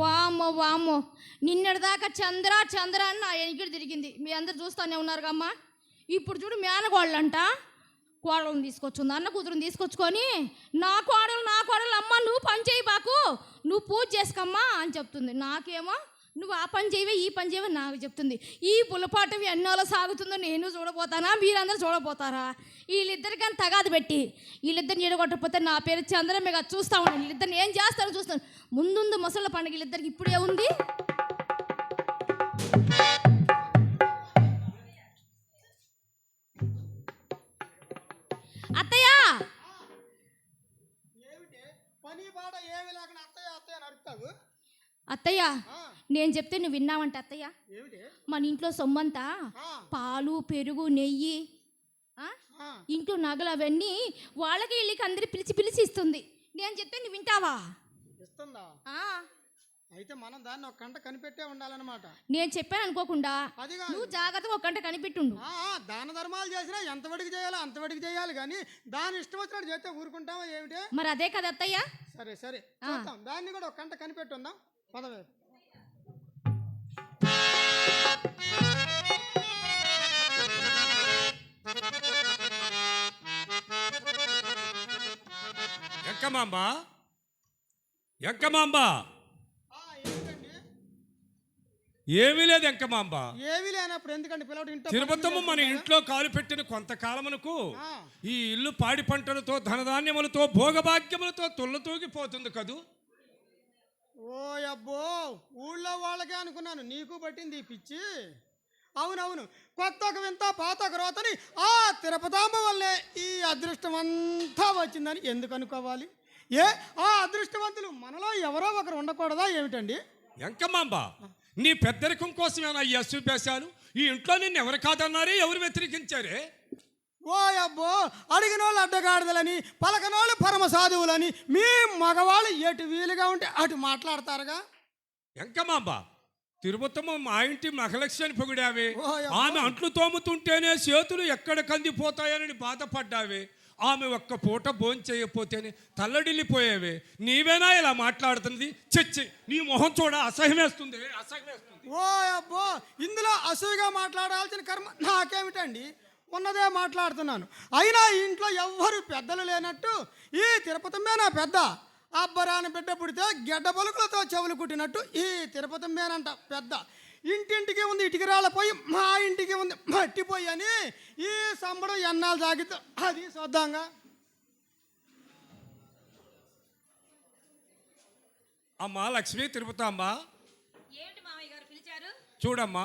వామ్మో వామో నిన్నటిదాకా చంద్ర చంద్ర అని నా ఎనికిడి తిరిగింది. మీ అందరు చూస్తానే ఉన్నారు కమ్మా. ఇప్పుడు చూడు మేనగోళ్ళంట. కోడలను తీసుకొచ్చుంది. అన్న కూతురుని తీసుకొచ్చుకొని నా కోడలు నా కోడలు అమ్మ నువ్వు పని చేయి బాకు. నువ్వు పూజ చేసుకోమ్మా అని చెప్తుంది. నాకేమో నువ్వు ఆ పని చేయవే ఈ పని చేయవే నాకు చెప్తుంది. ఈ పులపాటం ఎన్నోలో సాగుతుందో నేను చూడబోతానా? మీరందరూ చూడబోతారా? వీళ్ళిద్దరికి అని తగాదు పెట్టి వీళ్ళిద్దరిని ఎడగొట్టకపోతే నా పేరు చంద్రమే కదా చూస్తా ఉన్నాను వీళ్ళిద్దరిని ఏం చేస్తారో చూస్తాను ముందుందు ముసళ్ళ పండుగ వీళ్ళిద్దరికి ఇప్పుడే ఉంది. అత్తయ్య! ఏమిటి? పని బాట ఏమి లేకుండా అత్తయ్య అత్తయ్య నడుపుతావు అత్తయ్య నేను చెప్తే నువ్వు విన్నావంట అత్తయ్య? మన ఇంట్లో సొమ్మంతా పాలు పెరుగు నెయ్యి ఇంట్లో నగలు అవన్నీ వాళ్ళకి వీళ్ళకి అందరి పిలిచి పిలిచి ఇస్తుంది. నేను చెప్తే నువ్వు వింటావా? ఇస్తుందా? అయితే మనం దాన్ని ఒక గంట కనిపెట్టే ఉండాలన్నమాట. నేను చెప్పాను అనుకోకుండా నువ్వు జాగ్రత్తగా ఒక గంట కనిపెట్టుండు. దాన ధర్మాలు చేసినా ఎంతవరకు చేయాలో అంతవరకు చేయాలి కానీ దాని ఇష్టం వచ్చినట్టు చేస్తే ఊరుకుంటామా ఏమిటి? మరి అదే కదా అత్తయ్య? సరే సరే. దాన్ని కూడా ఒక గంట కనిపెట్టుందాం పదవే. ఎంకమాంబ? ఏంటండి ఏమీ లేదు ఎంకమాంబ. ఏమీ లేనప్పుడు ఎందుకండి పిల్లడు ఇంట్లో తిరుపతమ్మ మన ఇంట్లో కాలు పెట్టిన కొంతకాలమునకు ఈ ఇల్లు పాడి పంటలతో ధనధాన్యములతో భోగభాగ్యములతో తుల్లతూగిపోతుంది కదూ? ఓ అబ్బో ఊళ్ళో వాళ్ళకే అనుకున్నాను. నీకు పట్టింది ఈ పిచ్చి? అవునవును కొత్త ఒక వింత పాత ఒక రోతని ఆ తిరుపతాంబ వల్లే ఈ అదృష్టం అంతా వచ్చిందని ఎందుకు అనుకోవాలి? ఏ ఆ అదృష్టవంతులు మనలో ఎవరో ఒకరు ఉండకూడదా ఏమిటండి? ఎంకమ్మాంబ నీ పెద్దరికం కోసమేనా ఈ అసూపేశాలు ఈ ఇంట్లో నిన్ను ఎవరు కాదన్నారే ఎవరు వ్యతిరేకించారే? ఓ అబ్బో అడిగిన వాళ్ళు అడ్డగాడిదలని పలకనోళ్ళు పరమ సాధువులని మీ మగవాళ్ళు ఎటు వీలుగా ఉంటే అటు మాట్లాడతారుగా? ఎంకమాంబ తిరుపతమ్మ మా ఇంటి మహలక్ష్మి అని పొగిడావే. ఆమె అంట్లు తోముతుంటేనే చేతులు ఎక్కడ కందిపోతాయని బాధపడ్డావే. ఆమె ఒక్క పూట భోంచేయకపోతేనే తల్లడిల్లిపోయావే. నీవేనా ఇలా మాట్లాడుతుంది చచ్చి నీ మొహం చూడ అసహ్యమేస్తుంది అసహ్యమేస్తుంది. ఓ అబ్బో ఇందులో అసూయగా మాట్లాడాల్సిన కర్మ నాకేమిటండి? ఉన్నదే మాట్లాడుతున్నాను. అయినా ఇంట్లో ఎవ్వరు పెద్దలు లేనట్టు ఈ తిరుపతి నా పెద్ద? అబ్బరాని బిడ్డ పుడితే గెడ్డ పలుకులతో చెవులు కుట్టినట్టు ఈ తిరుపతి మేనంట పెద్ద. ఇంటింటికి ఉంది ఇటుకరాళ్ళ పోయి మా ఇంటికి ఉంది మట్టి పోయి అని ఈ సంబడం ఎన్నాళ్ళు సాగితే అది చూద్దాంగా అమ్మా లక్ష్మి తిరుపతమ్మ గారు పిలిచారు? చూడమ్మా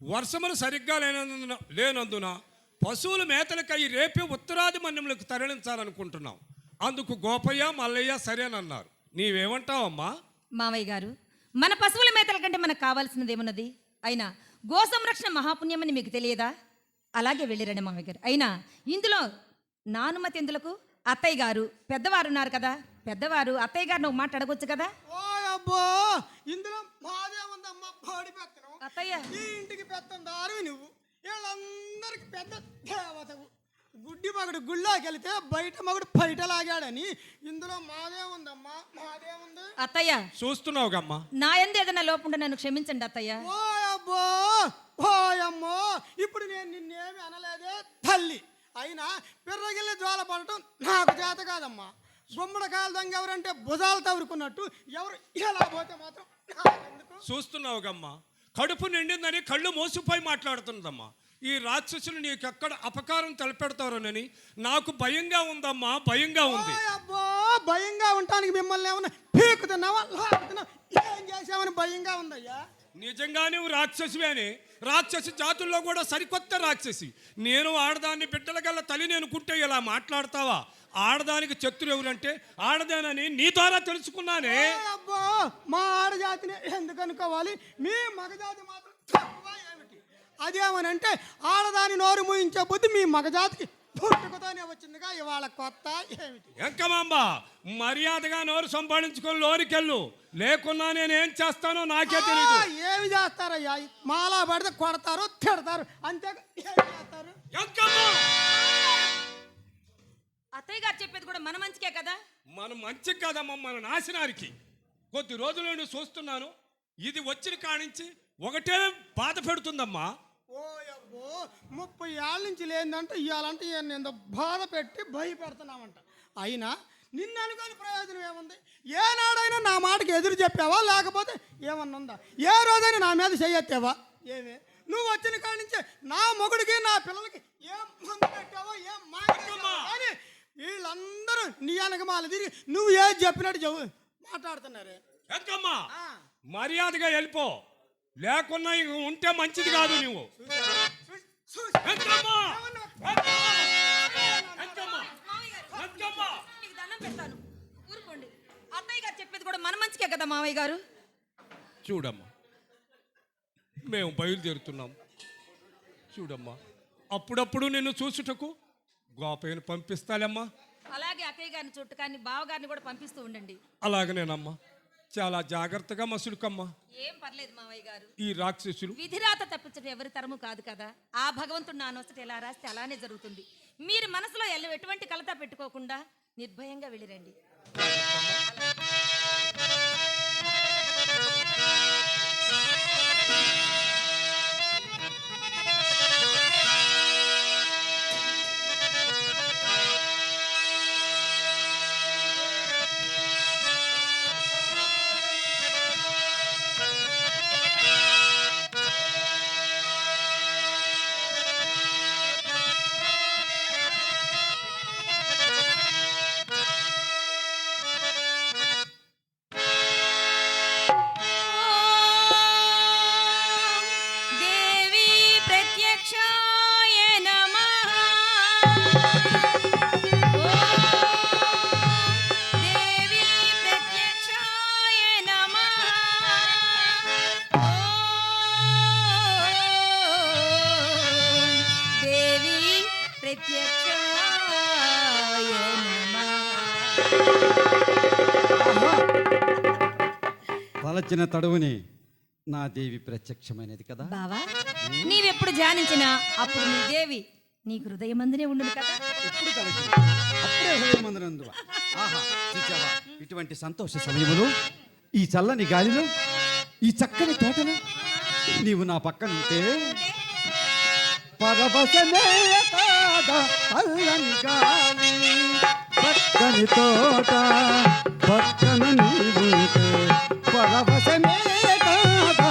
వర్షములు సరిగ్గా లేనందున లేనందున పశువుల మేతలకై రేపే ఉత్తరాది మన్యములకు తరలించాలనుకుంటున్నాం. అందుకు గోపయ్య మల్లయ్య సరేనన్నారు నీవేమంటావమ్మా? మావయ్య గారు మన పశువుల మేతల కంటే మనకు కావాల్సినది ఏమున్నది? అయినా గో సంరక్షణ మహాపుణ్యమని మీకు తెలియదా? అలాగే వెళ్ళిరండి మావయ్య గారు. అయినా ఇందులో నానుమతి ఎందులకు? అత్తయ్య గారు పెద్దవారు ఉన్నారు కదా పెద్దవారు అత్తయ్య గారిని ఒక మాట అడగొచ్చు కదా? ఓ అబ్బో ఇందులో మాదే ఉందమ్మా అత్తయ్య. ఈ ఇంటికి నువ్వు. వీళ్ళందరికి పెద్ద దేవతవు గుడ్డి మగుడు గుళ్ళోకి వెళితే బయట మగుడు బయట లాగాడని ఇందులో మాదే ఉందమ్మా మాదే ఉంది. అత్తయ్య. చూస్తున్నావుగమ్మా. నా ఎందు ఏదైనా లోపుంటే నన్ను క్షమించండి అత్తయ్య. ఓ అబ్బో ఓ అమ్మో ఇప్పుడు నేను నిన్నేమి అనలేదే తల్లి. అయినా పిర్రగిల్లి జ్వాల పడటం నాకు చేత కాదమ్మా. గుమ్మడికాయల దొంగ ఎవరంటే భుజాలు తవరుకున్నట్టు ఎవరు ఇలా పోతే మాత్రం నాకెందుకు చూస్తున్నావుగమ్మా. కడుపు నిండిందని కళ్ళు మోసిపోయి మాట్లాడుతున్నదమ్మా. ఈ రాక్షసులు నీకెక్కడ అపకారం తలపెడతారోనని నాకు భయంగా ఉందమ్మా భయంగా ఉంది. అబ్బా అబ్బో భయంగా ఉండటానికి మిమ్మల్ని ఏమన్నా పీకుతున్నావా ఏం చేసామని భయంగా ఉందయ్యా? నిజంగా నువ్వు రాక్షసివే అని. రాక్షసి జాతుల్లో కూడా సరికొత్త రాక్షసి. నేను ఆడదాన్ని బిడ్డల గల్ల తల్లి నేను కుంటే ఇలా మాట్లాడతావా? ఆడదానికి శత్రువు ఎవరంటే ఆడదానని నీ ద్వారా తెలుసుకున్నానే. అబ్బో మా ఆడజాతిని ఎందుకు అనుకోవాలి? మీ మగజాతి మాత్రం తక్కువ ఏమిటి? అదేమనంటే ఆడదాని నోరు మూయించే బుద్ధి మీ మగజాతికి పుట్టుకతోనే వచ్చిందిగా ఇవాళ కొత్త ఏమిటి? ఎంకమాంబ మర్యాదగా నోరు సంపాదించుకొని లోరికెళ్ళు. లేకున్నా నేనేం చేస్తానో నాకే తెలియదు ఏమి చేస్తారయ్యా? మాలా పడితే కొడతారు తిడతారు. అంతే ఏమి చేస్తారు? ఎంకమ్మ! అత్తయ్య గారు చెప్పేది కూడా మన మంచికే కదా? మన మంచి కదమ్మ మన నాశనానికి కొద్ది రోజుల నుండి చూస్తున్నాను. ఇది వచ్చిన కానించి ఒకటే బాధ పెడుతుందమ్మా. ముప్పై ఏళ్ళ నుంచి లేదంటే ఈయన ఎంత బాధ పెట్టి భయపెడుతున్నామంట. అయినా నిన్ను అనుకోని ప్రయోజనం ఏముంది? ఏనాడైనా నా మాటకి ఎదురు చెప్పావా? లేకపోతే ఏమన్నా ఉందా? ఏ రోజైనా నా మీద చెయ్యెత్తావా ఏమే? నువ్వు వచ్చిన కాడి నుంచే నా మొగుడికి నా పిల్లలకి ఏం మందు పెట్టావో ఏం కానీ వీళ్ళందరూ నీ వెనకమాల తిరిగి నువ్వు ఏది చెప్పినట్టు చెవు మాట్లాడుతున్నారే? ఎంకమ్మా ఆ, మర్యాదగా వెళ్ళిపో. లేకున్నా ఉంటే మంచిది కాదు నువ్వు. కదా మామయ్య గారు చూడమ్మా మేము బయలుదేరుతున్నాం చూడమ్మా అప్పుడప్పుడు నిన్ను చూసుటకు గోపయ్యను పంపిస్తాలమ్మా అలాగే అక్కయ్య గారిని చుట్టుకాన్ని బావగారిని కూడా పంపిస్తూ ఉండండి అలాగనేనమ్మా చాలా జాగ్రత్తగా మసులుకమ్మా. ఏం పర్లేదు మామయ్య గారు. ఈ రాక్షసులు. విధిరాత తప్పించడం ఎవరి తరము కాదు కదా. ఆ భగవంతుడు నా నొసట ఎలా రాస్తే అలానే జరుగుతుంది. మీరు మనసులో ఎల్ల ఎటువంటి కలత పెట్టుకోకుండా నిర్భయంగా వెళ్ళిరండి. తలచిన తడువుని నా దేవి ప్రత్యక్షమైనది కదా. బావా నీవెప్పుడు ధ్యానించినా అప్పుడు నీ దేవి నీకు హృదయమందునే ఉండును కదా. ఎప్పుడు తలచిన? అప్పుడే హృదయమందునందువ. ఆహా చూచావా? ఇటువంటి సంతోష సమయములో ఈ చల్లని గాలిలో ఈ చక్కని తోటలో నీవు నా పక్కన ఉంటే పరవశమే కాదా చల్లని గాలి. చక్కని తోట పక్కన నీవుంటే పరవశమే కాదా?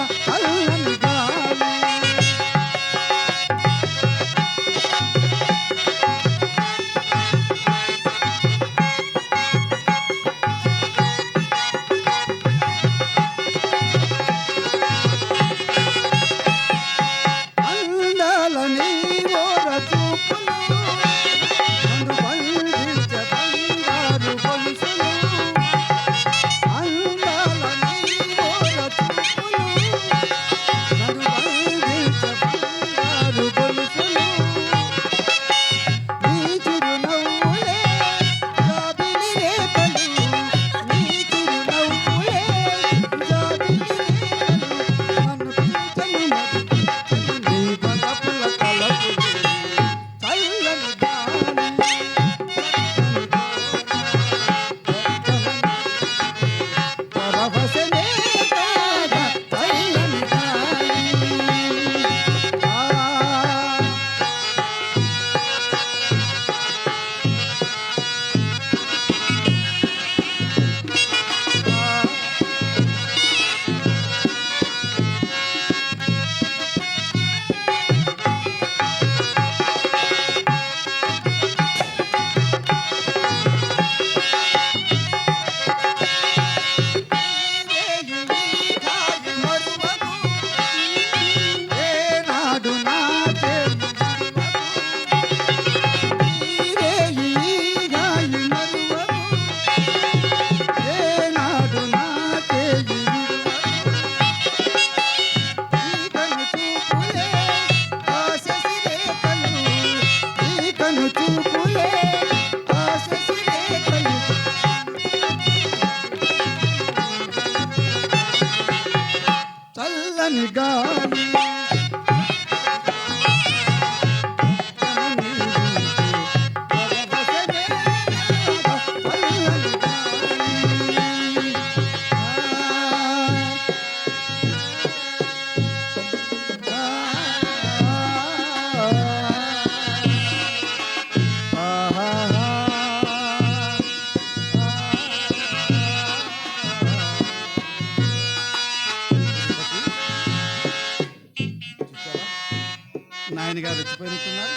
గారు వచ్చిపోయినట్టున్నారు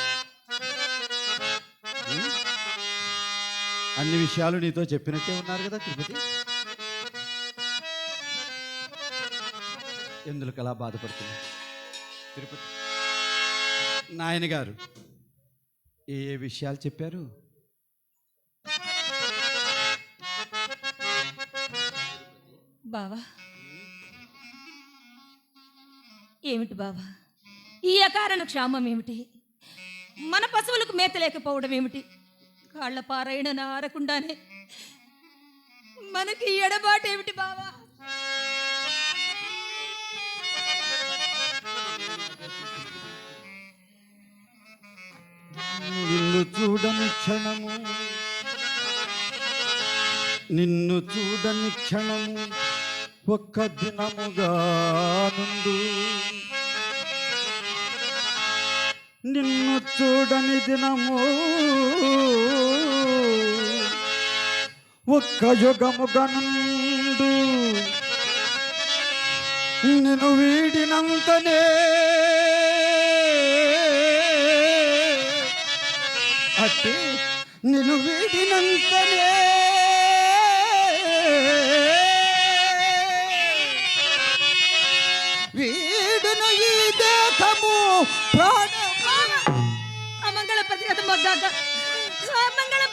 అన్ని విషయాలు నీతో చెప్పినట్టే ఉన్నారు కదా తిరుపతి? ఎందుకు అలా బాధపడుతున్నా తిరుపతి. నాయన గారు ఏ ఏ విషయాలు చెప్పారు? బావా. ఏమిటి బావా? ఈ అకారణ క్షామం ఏమిటి? మన పశువులకు మేత లేకపోవడం ఏమిటి? కాళ్ళ పారాయణ ఆరకుండానే మనకి ఎడబాటు ఏమిటి బావా? నిన్ను చూడని క్షణము నిన్ను చూడని క్షణము ఒక్క దినముగా నుండు నిన్ను చూడని దినము. ఒక్క యుగముగా నుండు నిన్ను వీడినంతనే. అట్టి నిన్ను వీడినంతనే.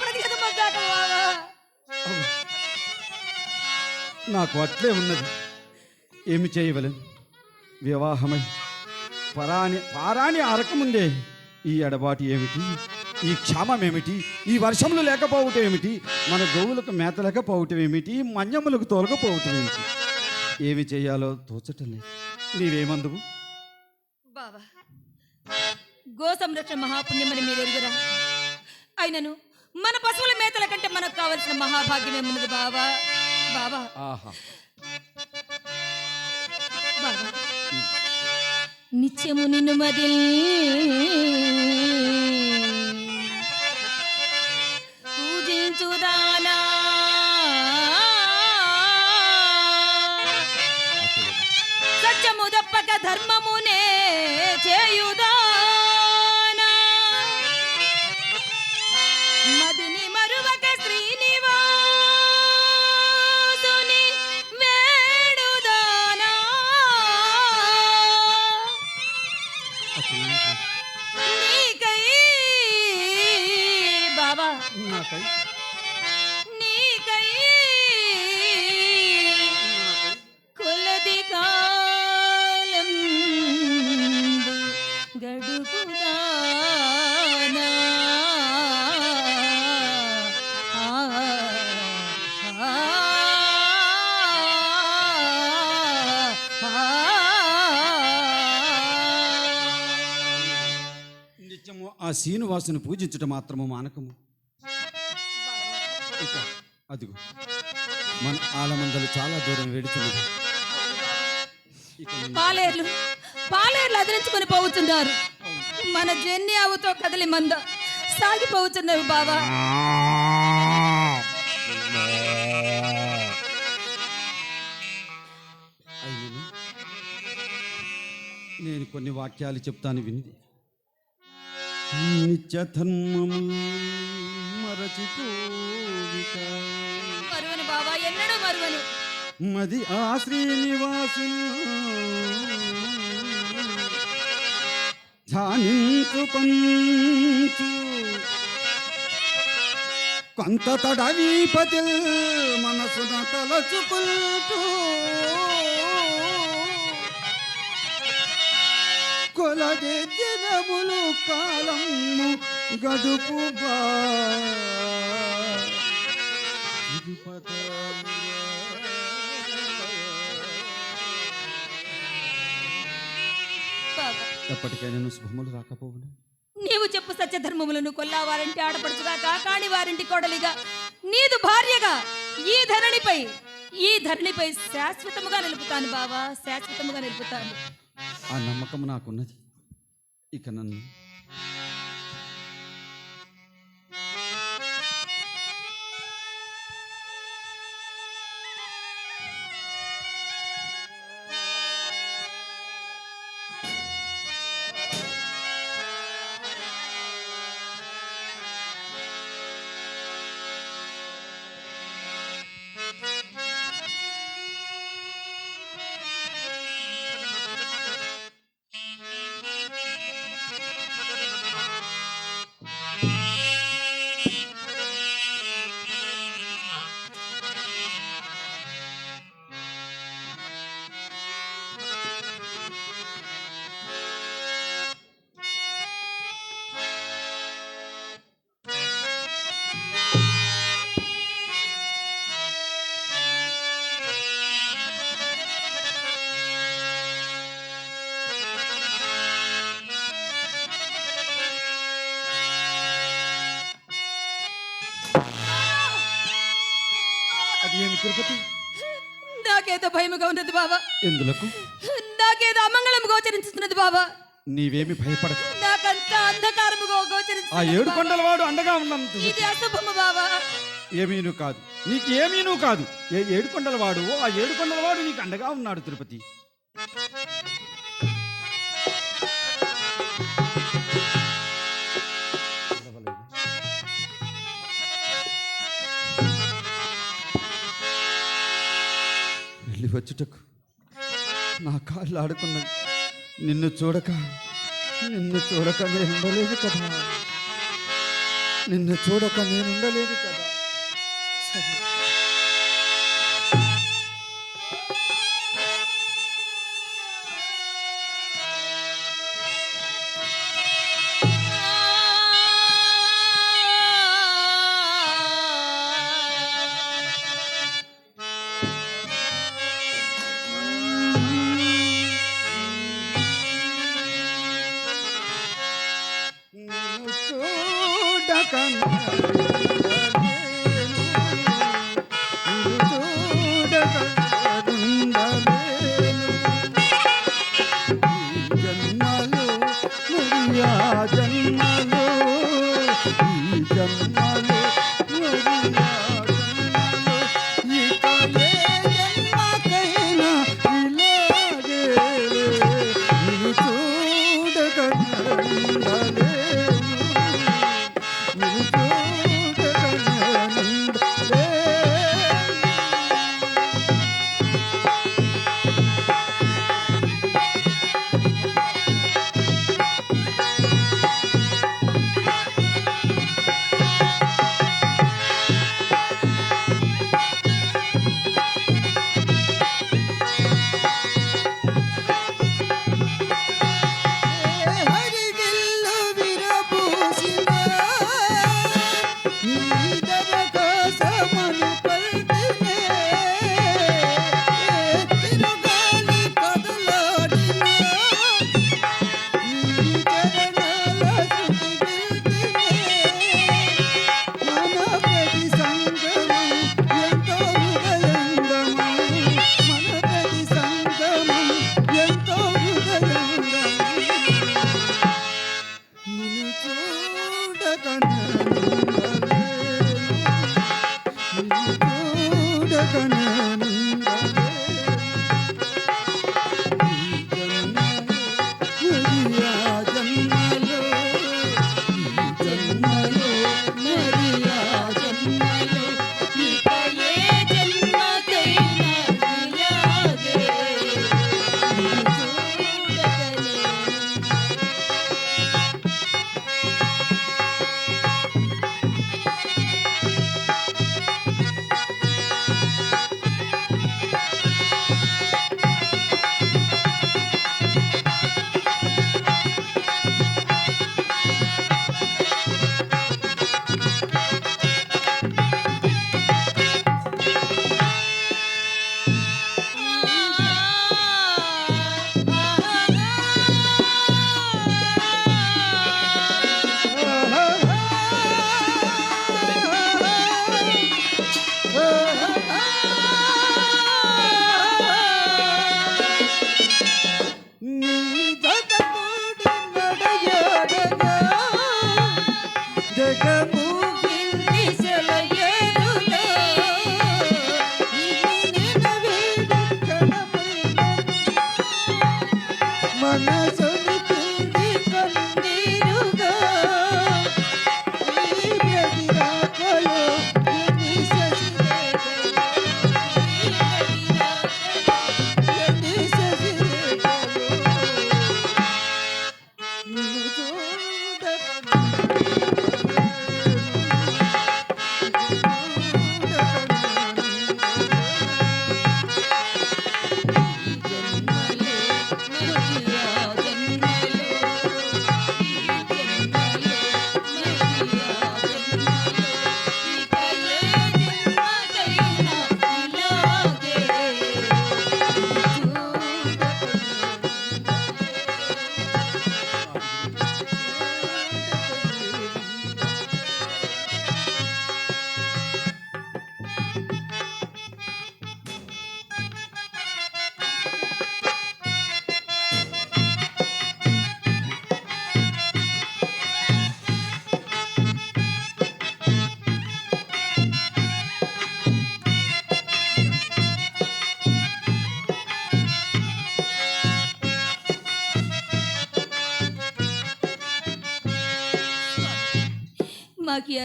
ప్రతిగత బావా. నాకు అట్లే ఉన్నది. ఏమి చేయవలను? వివాహమై పరాని పారాని అరకముందే ఈ ఎడబాటు ఏమిటి? ఈ క్షామం ఏమిటి ఈ వర్షములు లేకపోవటం ఏమిటి మన గోవులకు మేత లేకపోవటం ఏమిటి మన్యములకు తొలగపోవటం ఏమిటి ఏమి చేయాలో తోచటం లేదు. నీవేమందువు బావా గో సంరక్షణ మహాపుణ్యమని మీరు ఎరుగురా? అయినను మన పశువుల మేతల కంటే మనకు కావలసిన మహాభాగ్యం ఏమున్నది బావా? బావా. ఆహా. బావా. నిత్యము నిన్ను మదిల్ పూజించుదానా. సత్యము తప్పక ధర్మమునే చేయుదానా నిత్యము ఆ శ్రీనివాసుని పూజించుట మాత్రము మానకము. ఇక అదిగో మన ఆలమందలు చాలా దూరం వెడుతున్నది ఇక పాలేర్లు పాలేర్లు అదిరించుకొని పోవుతున్నారు మన జన్ని ఆవుతో కదిలి మంద సాగిపోవుతున్నవి బావా. అయినను నేను కొన్ని వాక్యాలు చెప్తాను వినిది. నిత్య ధర్మము మరచిపోవిక మరువను బావా ఎన్నడూ మరువను. మది ఆ శ్రీనివాసు ధ్యానించు కొంత తడవీపతి మనసున తలచుకుంటూ కొలది దినములు కాలము గడుపు ఎప్పటికైనా శుభములు రాకపోవును? నీవు చెప్పు సత్యధర్మములను కొల్లావారంటే ఆడపడుచుగా కాకాణి వారింటి కోడలిగా. నీదు భార్యగా ఈ ధరణిపై ఈ ధరణిపై శాశ్వతముగా నిలుపుతాను బావా శాశ్వతముగా నిలుపుతాను. ఆ నమ్మకం నాకున్నది. ఇక నన్ను భయముగా ఉన్నది బాబా ఎందులకు? నాకేదో అమంగళం గోచరించుతున్నది బాబా నీవేమి భయపడకు. నాకంతా అంధకారముగా ఆ గోచరిస్తున్నది ఏడు. కొండల వాడు అండగా ఉన్నంత ఇది అశుభము బాబా ఏమీను కాదు. నీకు ఏమీను కాదు. ఏ ఏడు కొండల వాడు ఆ ఏడు కొండల వాడు నీకు అండగా ఉన్నాడు తిరుపతి. వెళ్ళి వచ్చుటకు. నా కాళ్ళు ఆడుకున్నది నిన్ను చూడక నిన్ను చూడక నేను ఉండలేదు కదా. నిన్ను చూడక నేను ఉండలేదు కదా. సరే. జన్మలో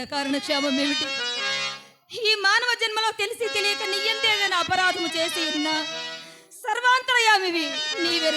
కారణక్షేమం కారణ ఏమిటి? ఈ మానవ జన్మలో తెలిసి తెలియక నీ ఎంతేదైనా అపరాధము చేసి ఉన్నా సర్వాంతరయామివి నీవే